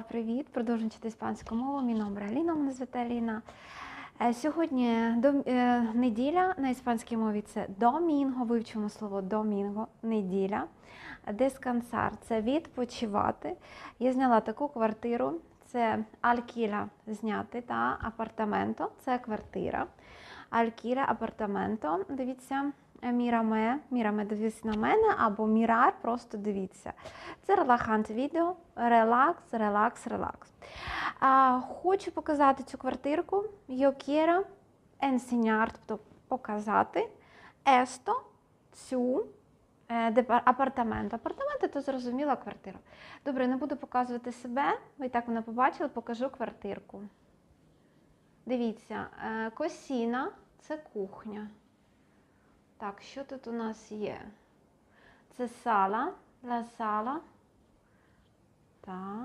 Привіт, продовжуємо вчити іспанську мову. Мій номер Аліна, мене звати Аліна. Е, Сьогодні е, неділя на іспанській мові це домінго. Вивчимо слово домінго, неділя. Дескансар це відпочивати. Я зняла таку квартиру. Це алькіля зняти та апартаменто це квартира. Алькіля апартаменто. Дивіться, міраме, міраме дивіться на мене, або мірар, просто дивіться. Це релахант відео, релакс, релакс, релакс. А, хочу показати цю квартирку. Quiero enseñar, тобто показати esto, цю е, апартамент. Апартамент то зрозуміла квартира. Добре, не буду показувати себе. Ви так мене побачили, покажу квартирку. Дивіться, е, косіна це кухня. Так, що тут у нас є? Це сала, ла сала. Так.